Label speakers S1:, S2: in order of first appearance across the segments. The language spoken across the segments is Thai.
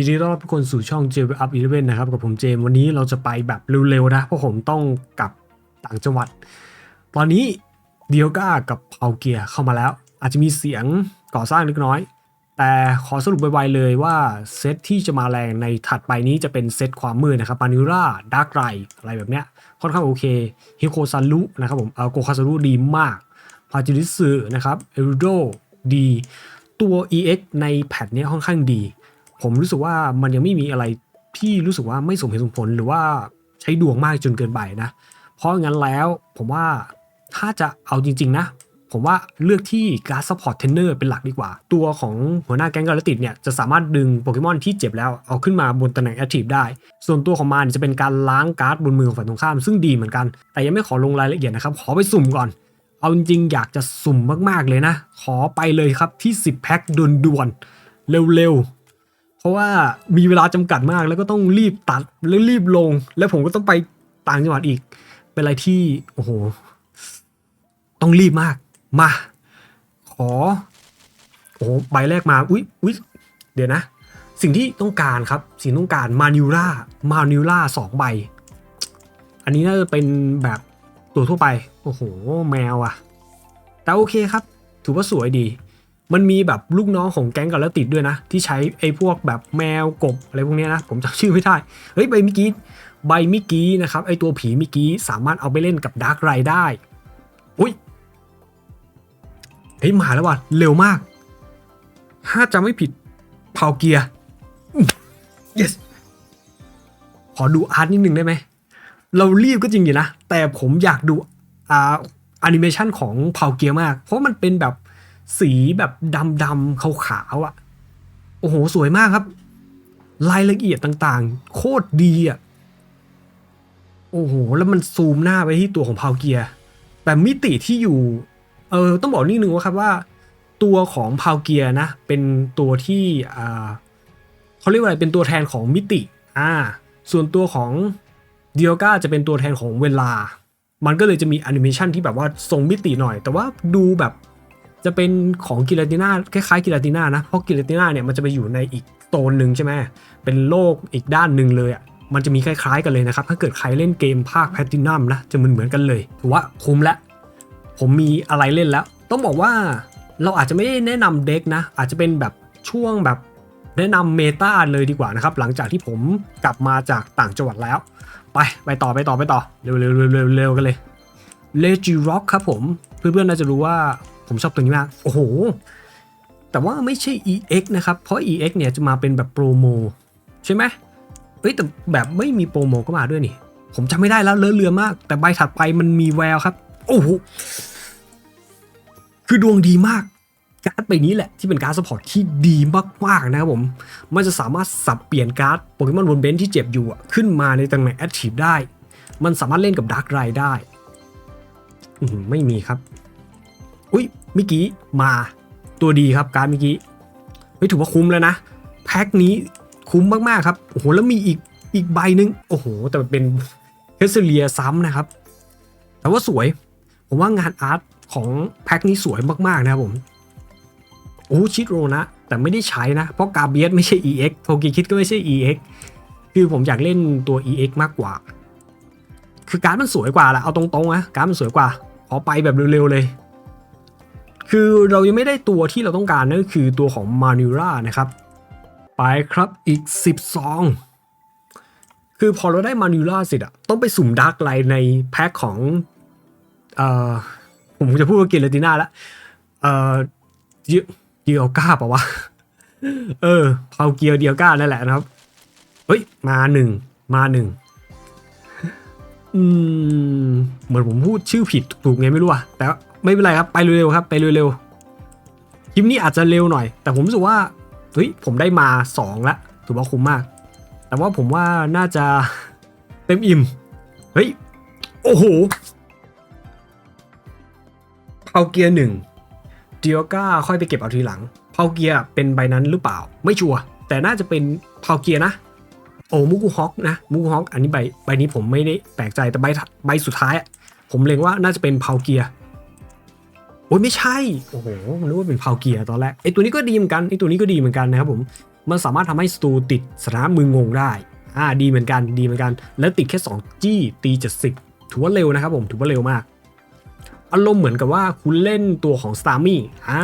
S1: ยินดีต้อนรับทุกคนสู่ช่อง j w Up 11นะครับกับผมเจมส์วันนี้เราจะไปแบบเร็วๆนะเพราะผมต้องกลับต่างจังหวัด ตอนนี้เดียก้ากับเผาเกียร์เข้ามาแล้ว อาจจะมีเสียงก่อสร้างเล็กน้อย แต่ขอสรุปไวๆเลยว่าเซตที่จะมาแรงในถัดไปนี้จะเป็นเซตความมืดนะครับปานิร่าดาร์กไรอะไรแบบเนี้ยค่อนข้างโอเคฮิโคซัรุนะครับผมเออโกคาซัรุดีมากพาจิริสึนะครับเอรุโดดีตัว EX ในแพทเนี้ยค่อนข้างดี ผมรู้สึกว่ามันยังไม่มีอะไรที่รู้สึกว่าไม่สมเหตุสมผลหรือว่าใช้ดวงมากจนเกินไปนะ เพราะงั้นแล้วผมว่าถ้าจะเอาจริง ๆ นะ ผมว่าเลือกที่การ์ดซัพพอร์ตเทนเนอร์เป็นหลักดีกว่า ตัวของหัวหน้าแก๊งกาลติดเนี่ยจะสามารถดึงโปเกมอนที่เจ็บแล้วเอาขึ้นมาบนตำแหน่งแอคทีฟได้ ส่วนตัวของมันจะเป็นการล้างการ์ดบนมือของฝ่ายตรงข้ามซึ่งดีเหมือนกัน แต่ยังไม่ขอลงรายละเอียดนะครับ ขอไปสุ่มก่อน เอาจริงๆอยากจะสุ่มมากๆเลยนะ ขอไปเลยครับที่ 10 แพ็คด่วนๆเร็วๆ ราะว่ามีเวลาจำกัดมากแล้วก็ต้องรีบตัดแล้วรีบลง แล้วผมก็ต้องไปต่างจังหวัดอีก เป็นอะไรที่โอ้โห ต้องรีบมาก มา ขอ โอ้โหใบแรกมา อุ๊ยอุ๊ยเดี๋ยวนะ สิ่งที่ต้องการครับ สิ่งต้องการมานิล่ามานิล่าสองใบ อันนี้น่าจะเป็นแบบตัวทั่วไป โอ้โห แมวอะแต่โอเคครับ ถือว่าสวยดี มันมีแบบลูกน้องของแก๊งกับแล้วติดด้วยนะ ที่ใช้ไอ้พวกแบบแมวกบอะไรพวกนี้นะ ผมจำชื่อไม่ได้ เฮ้ยใบมิกี้ใบมิกี้นะครับไอ้ตัวผีมิกี้สามารถเอาไปเล่นกับดาร์กไรได้อุ้ยเฮ้ยมาแล้วว่ะเร็วมาก ถ้าจำไม่ผิดเผาเกียร์ yes ขอดูอาร์ตนิดนึงได้ไหม เรารีบก็จริงอยู่นะ แต่ผมอยากดูอ่าแอนิเมชันของเผาเกียร์มาก เพราะมันเป็นแบบ สีแบบดำๆขาวๆอะ่ะ โอ้โห สวยมากครับ รายละเอียดต่างๆ โคตรดีอะ่ะ โอ้โห แล้วมันซูมหน้าไปที่ตัวของเผาเกียร์แต่มิติที่อยู่ เออ ต้องบอกนิดนึงว่าครับว่า ตัวของพาวเกียร์นะ เป็นตัวที่อ่าเขาเรียกว่าอะไร เป็นตัวแทนของมิติ อ่า ส่วนตัวของเดียก้าจะเป็นตัวแทนของเวลา มันก็เลยจะมีแอนิเมชันที่แบบว่าทรงมิติหน่อย แต่ว่าดูแบบ จะเป็นของกิลาติน่าคล้ายๆกิลาติน่านะ เพราะกิลาติน่าเนี่ยมันจะไปอยู่ในอีกโซนหนึ่งใช่ไหมเป็นโลกอีกด้านหนึ่งเลยอะมันจะมีคล้ายๆกันเลยนะครับ ถ้าเกิดใครเล่นเกมภาคแพลตินัมนะ จะเหมือนเหมือนกันเลย ถือว่าคุ้มแล้ว ผมมีอะไรเล่นแล้ว ต้องบอกว่าเราอาจจะไม่ได้แนะนำเด็กนะ อาจจะเป็นแบบช่วงแบบแนะนำเมตาเลยดีกว่านะครับ หลังจากที่ผมกลับมาจากต่างจังหวัดแล้ว ไปไปต่อไปต่อไปต่อ เร็วเร็วเร็วเร็วเร็วกันเลยเลจิร็อกครับผม เพื่อนๆน่าจะรู้ว่า ผมชอบตัวนี้มาก โอ้โห แต่ว่าไม่ใช่ EX นะครับ เพราะ EX เนี่ยจะมาเป็นแบบโปรโมใช่ไหมเอ้ยแต่แบบไม่มีโปรโมก็มาด้วยนี่ ผมจำไม่ได้แล้วเลอะเลือมาก แต่ใบถัดไปมันมีแววครับ โอ้โห คือดวงดีมากการ์ดใบนี้แหละที่เป็นการ์ดสปอร์ตที่ดีมากๆนะครับผม มันจะสามารถสับเปลี่ยนการ์ดโปเกมอนบนเบนช์ที่เจ็บอยู่ขึ้นมาในตำแหน่งแอคทีฟได้ มันสามารถเล่นกับดาร์กไรได้ ไม่มีครับ อุ้ย มื่อกี้มาตัวดีครับการ์ดมื่อกี้เฮ้ยถือว่าคุ้มแล้วนะ แพ็คนี้คุ้มมากๆครับโอ้โหแล้วมีอีกอีกใบหนึงโอ้โห แต่มันเป็นเฮสเลียซ้ำนะครับ แต่ว่าสวย ผมว่างานอาร์ตของแพ็คนี้สวยมากๆนะครับผมโอ้ชิดโรนะแต่ไม่ได้ใช้นะ เพราะกาเบียสไม่ใช่ EX โทกิคิดก็ไม่ใช่ EX คือผมอยากเล่นตัว EX มากกว่า คือการดมันสวยกว่าแหละเอาตรงๆนะการดมันสวยกว่าขอไปแบบเร็วๆเลย คือเรายังไม่ได้ตัวที่เราต้องการนั่นก็คือตัวของมานิรานะครับ ไปครับอีก 10 ซอง คือพอเราได้มานิล่าเสร็จอะต้องไปสุ่มดาร์กไลน์ในแพ็คของเอ่อผมจะพูดว่าเกลติน่าละเอ่อเดียเดียวก้าปะวะ เออเผาเกียวเดียวก้านั่นแหละนะครับ เฮ้ย มาหนึ่งมาหนึ่งอืม เหมือนผมพูดชื่อผิดถูกไงไม่รู้อะแต่ ไม่เป็นไรครับ ไปเร็วๆครับ ไปเร็วๆ คลิปนี้อาจจะเร็วหน่อย แต่ผมรู้สึกว่า เฮ้ย ผมได้มาสองละ ถือว่าคุ้มมาก แต่ว่าผมว่าน่าจะเต็มอิ่ม เฮ้ย โอ้โหเผาเกียร์หนึ่งเดียก้าค่อยไปเก็บเอาทีหลังเผาเกียร์เป็นใบนั้นหรือเปล่า ไม่ชัวร์แต่น่าจะเป็นเผาเกียร์นะ โอ้มูกูฮอกนะมูกูฮอกอันนี้ใบใบนี้ผมไม่ได้แปลกใจแต่ใบใบสุดท้าย ผมเล็งว่าน่าจะเป็นเผาเกียร์ โอ้ยไม่ใช่ โอ้โหมันนึกว่าเป็นเผาเกียร์ตอนแรกไอตัวนี้ก็ดีเหมือนกันไอตัวนี้ก็ดีเหมือนกันนะครับผมมันสามารถทำให้สตูติดสถานะมืองงได้อ่าดีเหมือนกันดีเหมือนกัน แล้วติดแค่ 2 จี้ตี70ถือว่าเร็วนะครับผมถือว่าเร็วมาก อารมณ์เหมือนกับว่าคุณเล่นตัวของ s t a r m y อ่า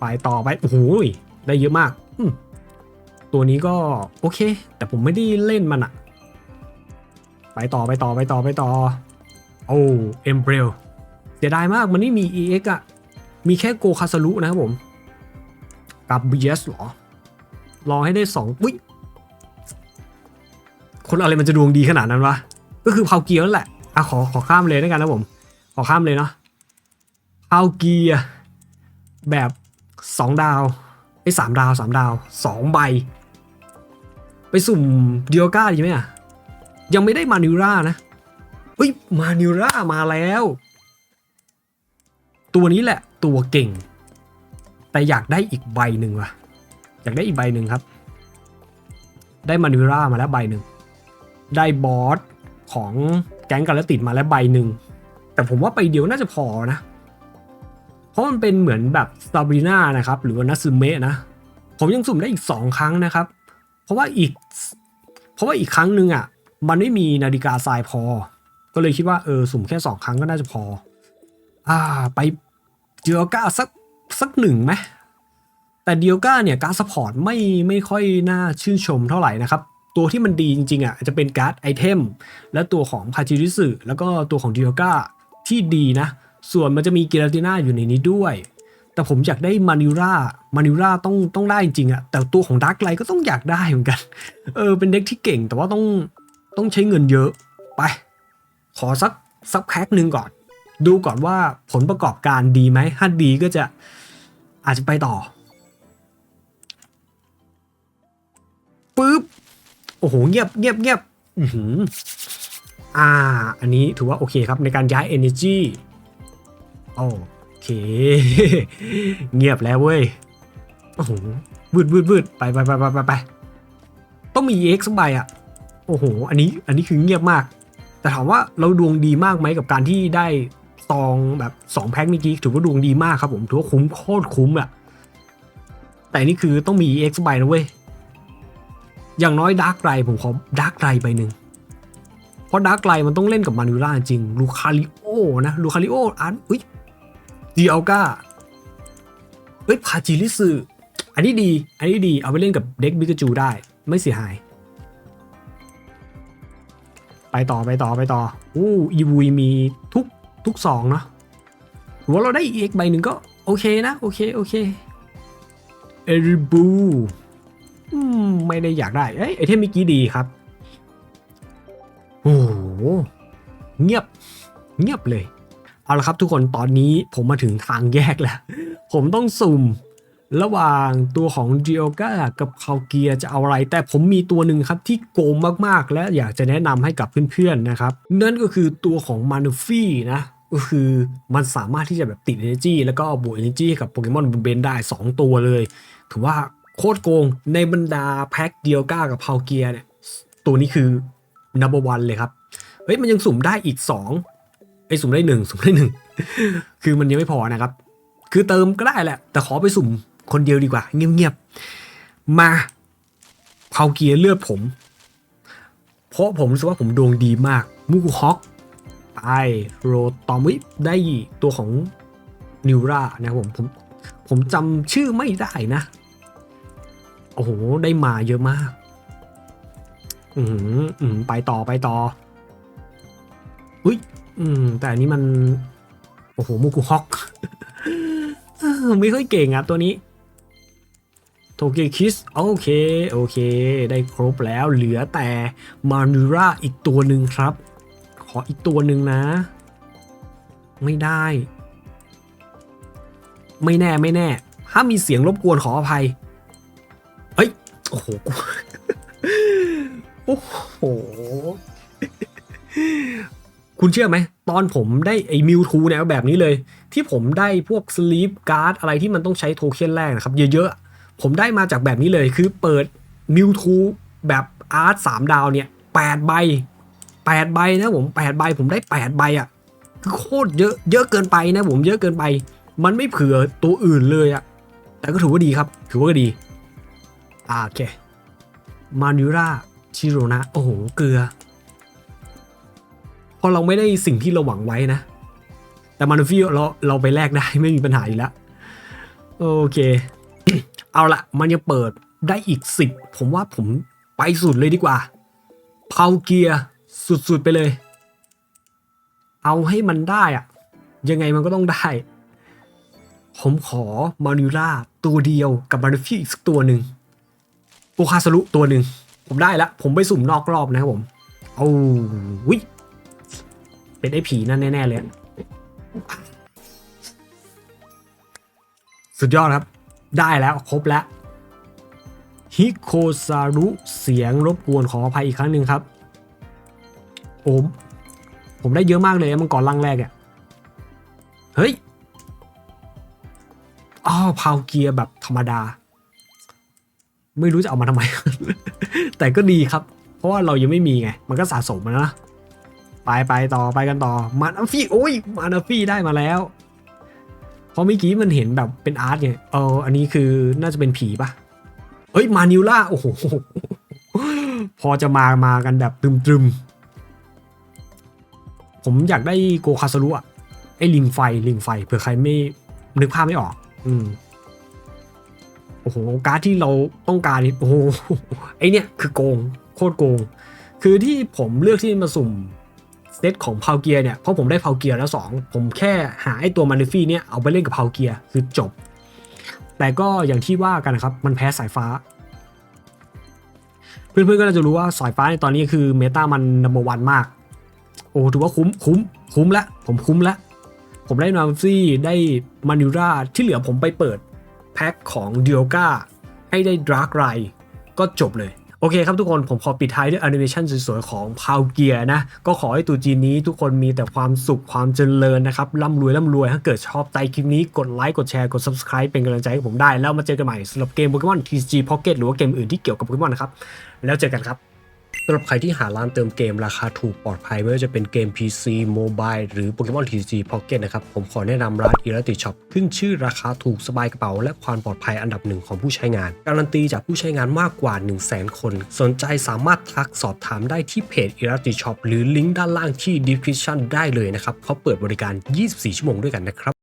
S1: ไปต่อไปโอ้โหยได้เยอะมากอืมตัวนี้ก็โอเค แต่ผมไม่ได้เล่นมันอะไปต่อไปต่อไปต่อไปต่อโอ้เอ็มเบรล เสียดายมากมันไม่มี EX อะมีแค่โกคาซารุนะครับผม กับ BS หรอ รอให้ได้สองวิคนอะไรมันจะดวงดีขนาดนั้นวะ ก็คือพาวเกียร์นั่นแหละอะขอขอข้ามเลยด้วยกันนะผม ขอข้ามเลยเนาะพาวเกียร์แบบสองดาวไอ้สามดาวสามดาวสองใบ ไปสุ่มเดียก้าดีไหมอะ ยังไม่ได้มานิวรานะเฮ้ยมานิวรามาแล้ว ตัวนี้แหละตัวเก่ง แต่อยากได้อีกใบหนึ่งว่ะ อยากได้อีกใบหนึ่งครับ ได้มานิวรามาแล้วใบหนึ่ง ได้บอสของแก๊งกันแล้วติดมาแล้วใบหนึ่ง แต่ผมว่าใบเดียวน่าจะพอนะ เพราะมันเป็นเหมือนแบบสตาบรีนานะครับ หรือว่านัซึเมะนะ ผมยังสุ่มได้อีก 2 ครั้งนะครับ เพราะว่าอีก เพราะว่าอีกครั้งหนึ่งอะ มันไม่มีนาฬิกาทรายพอ ก็เลยคิดว่าเออสุ่มแค่ 2 ครั้งก็น่าจะพอ อ่า ไป เดียก้าสักสักหนึ่งไหมแต่เดียก้าเนี่ยการสปอร์ตไม่ไม่ค่อยน่าชื่นชมเท่าไหร่นะครับ ตัวที่มันดีจริงๆอะจะเป็นการ์ดไอเทมและตัวของพาจิริสึแล้วก็ตัวของเดียก้าที่ดีนะ ส่วนมันจะมีเกราติน่าอยู่ในนี้ด้วย แต่ผมอยากได้มานิรามานิราต้องต้องได้จริงๆอะแต่ตัวของดาร์กไลก็ต้องอยากได้เหมือนกัน เออเป็นเด็กที่เก่งแต่ว่าต้องต้องใช้เงินเยอะไป ขอสักสักแพ็คหนึ่งก่อน ดูก่อนว่าผลประกอบการดีไหมถ้าดีก็จะอาจจะไปต่อปึ๊บโอ้โหเงียบเงียบเงียบอือหืออ่า อันนี้ถือว่าโอเคครับในการย้าย energy โอเค เงียบแล้วเว้ย โอ้โหวืดวืดวืดไปไปไปไปไปไปต้องมี EX สักใบอะ โอ้โห อันนี้ อันนี้คือเงียบมาก แต่ถามว่าเราดวงดีมากไหมกับการที่ได้ ซองแบบ2แพ็คเมื่อกี้ถือว่าดวงดีมากครับผมถือว่าคุ้มโคตรคุ้มอะแต่นี่คือต้องมี EX สักใบนะเว้ย อย่างน้อยดาร์กไรผมขอดาร์กไรใบหนึ่งเพราะดาร์กไลมันต้องเล่นกับมานูล่าจริงลูคาริโอนะลูคาริโออันอุ้ยดีอัลกาเฮ้ยพาจิริสึอันนี้ดี อันนี้ดีเอาไปเล่นกับเด็กบิกาจูได้ไม่เสียหาย ไปต่อไปต่อไปต่ออู้อีวุยมีทุก ทุกสองเนาะถือว่าเราได้อีกใบหนึ่งก็โอเคนะ โอเค โอเคเอริบูไม่ได้อยากได้เอ้ยไอเทมเมื่อกี้ดีครับ โอ้โห เงียบ เงียบเลย เอาละครับทุกคนตอนนี้ผมมาถึงทางแยกแล้ว ผมต้องสุ่ม ระหว่างตัวของดิโอ g a กับคาเกียจะเอาอะไร แต่ผมมีตัวหนึ่งครับที่โกงมากๆ และอยากจะแนะนำให้กับเพื่อนๆนะครับ นั่นก็คือตัวของมานูฟี่นะก็คือมันสามารถที่จะแบบติด energy แล้วก็บวก energy กับโปเกมอนบนเบนได้ 2 ตัวเลย ถือว่าโคตรโกงในบรรดาแพ็คเดียวก้ากับพาวเกียเนี่ย ตัวนี้คือ number one เลยครับ เฮ้ย มันยังสุ่มได้อีก2ไอ้สุ่มได้หนึ่งสุ่มได้หนึ่งคือมันยังไม่พอนะครับ คือเติมก็ได้แหละ แต่ขอไปสุ่ม คนเดียวดีกว่า เงียบๆ มาเผาเกียร์เลือดผม เพราะผมรู้สึกว่าผมดวงดีมาก มูกูฮอกไปโรตอมวิได้ตัวของนิวรานะครับผมผม ผมจำชื่อไม่ได้นะ โอ้โห ได้มาเยอะมาก อืมอืมไปต่อไปต่อ อุ้ยอืม แต่อันนี้มัน โอ้โหมูกูฮอกไม่ค่อยเก่งอะตัวนี้ โทเกคิสโอเค โอเค ได้ครบแล้วเหลือแต่มานูราอีกตัวหนึ่งครับ ขออีกตัวหนึ่งนะ ไม่ได้ ไม่แน่ไม่แน่ ถ้ามีเสียงรบกวนขออภัย เฮ้ย โอ้โหโอ้โห คุณเชื่อไหม ตอนผมได้ไอ้มิวทูเนี่ยแบบนี้เลย ที่ผมได้พวกสลีปการ์ดอะไรที่มันต้องใช้โทเค็นแรกนะครับ เยอะๆ ผมได้มาจากแบบนี้เลยคือเปิดมิวทูแบบอาร์ตสามดาวเนี่ยแปดใบแปดใบนะผมแปดใบผมได้แปดใบอะ่ะคือโคตรเยอะเยอะเกินไปนะผมเยอะเกินไป มันไม่เผื่อตัวอื่นเลยอะ่ะแต่ก็ถือว่าดีครับ ถือว่าดีอ่าโอเคมานิราชิโรนะโอ้โหเกลือ พอเราไม่ได้สิ่งที่เราหวังไว้นะ แต่มานูฟี่เราเราไปแลกได้ไม่มีปัญหาอยู่แล้ว โอเค เอาละมันยังเปิดได้อีกสิบผมว่าผมไปสุดเลยดีกว่าเผาเกียร์สุดๆไปเลย เอาให้มันได้อะยังไงมันก็ต้องได้ ผมขอมานิล่าตัวเดียวกับมานูฟี่อีกสักตัวหนึ่งโอคาสรุตัวหนึ่งผมได้แล้วผมไปสุ่มนอกรอบนะครับผมเอาวิเป็นไอ้ผีนั่นแน่ ๆ เลย สุดยอดครับ ได้แล้วครบแล้วฮิโคซารุเสียงรบกวนขออภัยอีกครั้งหนึ่งครับโอมผมได้เยอะมากเลยมังกรลังแรกอะเฮ้ยอ้าวพาวเกียร์แบบธรรมดา ไม่รู้จะเอามาทำไม แต่ก็ดีครับ เพราะว่าเรายังไม่มีไง มันก็สะสมมานะ ไปไปต่อไปกันต่อ มานาฟี่โอ้ยมานาฟี่ได้มาแล้ว ราะเมื่อกี้มันเห็นแบบเป็นอาร์ตไงเอออันนี้คือน่าจะเป็นผีปะเฮ้ยมานิวล่าโอ้โหพอจะมามากันแบบตรึมๆ ผมอยากได้โกคาสรุอะไอ้ลิงไฟลิงไฟเผื่อใครไม่นึกภาพไม่ออก อืมโอ้โหการ์ดที่เราต้องการนี่โอ้โหไอเนี่ยคือโกงโคตรโกง คือที่ผมเลือกที่มาสุ่ม เซตของพาวเกียร์เนี่ยเพราะผมได้พาวเกียร์แล้วสองผมแค่หาไอตัวมานิฟี่เนี่ยเอาไปเล่นกับพาวเกียร์คือจบ แต่ก็อย่างที่ว่ากันนะครับ มันแพ้สายฟ้า เพื่อนๆก็จะรู้ว่าสายฟ้าในตอนนี้คือเมตามันนัมเบอร์วันมาก โอ้ถือว่าคุ้มคุ้มคุ้มละผมคุ้มละผมได้นาซี่ได้มานิราที่เหลือผมไปเปิดแพ็คของดิโอ g าให้ได้ดราร์กไรก็จบเลย โอเคครับทุกคนผมขอปิดท้ายด้วยแอนิเมชันสวยๆ ของพาวเกียนะ ก็ขอให้ตัวจีนนี้ทุกคนมีแต่ความสุขความเจริญนะครับร่ำรวยร่ำรวย ถ้าเกิดชอบใจคลิปนี้กดไลค์กดแชร์กด subscribe เป็นกำลังใจให้ผมได้ แล้วมาเจอกันใหม่สำหรับเกม Pokemon TCG Pocket หรือว่าเกมอื่นที่เกี่ยวกับโปเกมอนนะครับ แล้วเจอกันครับ สำหรับใครที่หาร้านเติมเกมราคาถูกปลอดภัย ไม่ว่าจะเป็นเกม PC Mobile หรือ Pokemon TCG Pocket นะครับ ผมขอแนะนำร้าน i r a t i Shop ขึ้นชื่อราคาถูกสบายกระเป๋า และความปลอดภัยอันดับหนึ่งของผู้ใช้งาน การันตีจากผู้ใช้งานมากกว่า 1 0 0 0 0แคน สนใจสามารถทักสอบถามได้ที่เพจ i r a t i Shop หรือลิงก์ด้านล่างที่ description ได้เลยนะครับเขาเปิดบริการ 24 ชั่วโมงด้วยกันนะครับ